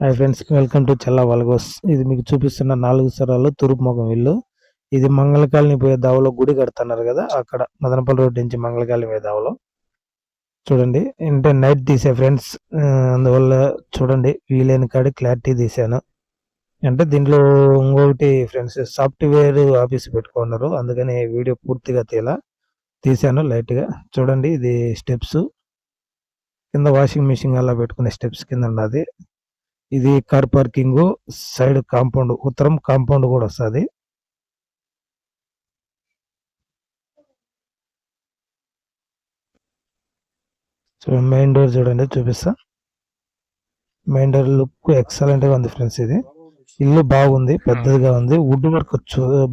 Hi friends welcome to చల్ల వల్గోస్ ఇది మీకు చూపిస్తున్న నాలుగు సరాలు తూర్పు ముఖం ఇల్లు. ఇది మంగళకాలని పోయే దావలో గుడి కడుతున్నారు కదా అక్కడ మదనపల్లి రోడ్ నుంచి మంగళకాలని పోయే దావలో. చూడండి అంటే నైట్ తీసే ఫ్రెండ్స్ అందువల్ల చూడండి వీలైన కాడి క్లారిటీ తీసాను అంటే దీంట్లో ఇంకొకటి ఫ్రెండ్స్ సాఫ్ట్వేర్ ఆఫీస్ పెట్టుకున్నారు అందుకని వీడియో పూర్తిగా తీలా తీసాను లైట్గా. చూడండి ఇది స్టెప్స్ కింద వాషింగ్ మిషన్ అలా పెట్టుకునే స్టెప్స్ కింద ఉన్నది. ఇది కార్ పార్కింగ్ సైడ్ కాంపౌండ్ ఉత్తరం కాంపౌండ్ కూడా వస్తుంది. సో మెయిన్ డోర్ చూడండి చూపిస్తా. మెయిన్ డోర్ లుక్ ఎక్సలెంట్గా ఉంది ఫ్రెండ్స్ ఇది. ఇల్లు బాగుంది పెద్దదిగా ఉంది. వుడ్ వర్క్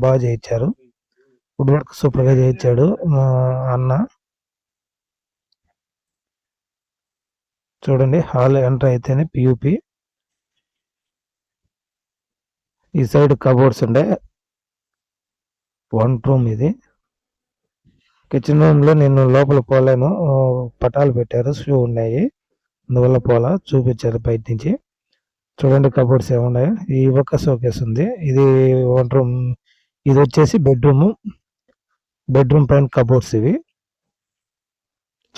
బాగా చేయించారు. వుడ్ వర్క్ సూపర్గా చేయించాడు అన్న. చూడండి హాల్ ఎంటర్ అయితేనే పియూపి ఈ సైడ్ కబోర్డ్స్ ఉండే. వన్ రూమ్ ఇది. కిచెన్ రూమ్లో నేను లోపల పోలేను. పటాలు పెట్టారు. షూ ఉన్నాయి. అందువల్ల పోలా. చూపించారు బయట నుంచి. చూడండి కబోర్డ్స్ ఏమున్నాయి. ఈ ఒక్క షోకేస్ ఉంది. ఇది వన్ రూమ్ ఇది వచ్చేసి బెడ్రూమ్ బెడ్రూమ్ పైన కబోర్డ్స్ ఇవి.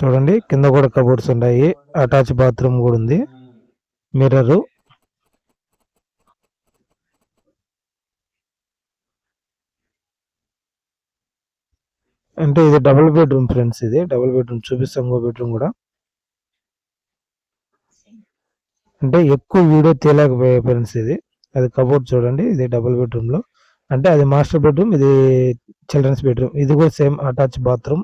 చూడండి. కింద కూడా కబోర్డ్స్ ఉన్నాయి. అటాచ్ బాత్రూమ్ కూడా ఉంది. మిర్రర్ అంటే ఇది డబుల్ బెడ్రూమ్ ఫ్రెండ్స్ ఇది. డబుల్ బెడ్రూమ్ చూపిస్తాం ఇంకో బెడ్రూమ్ కూడా. అంటే ఎక్కువ వీడియో తేలేకపోయా ఫ్రెండ్స్ ఇది. అది కబోర్డ్ చూడండి ఇది డబుల్ బెడ్రూమ్లో అంటే అది మాస్టర్ బెడ్రూమ్ ఇది చిల్డ్రన్స్ బెడ్రూమ్ ఇది కూడా సేమ్ అటాచ్ బాత్రూమ్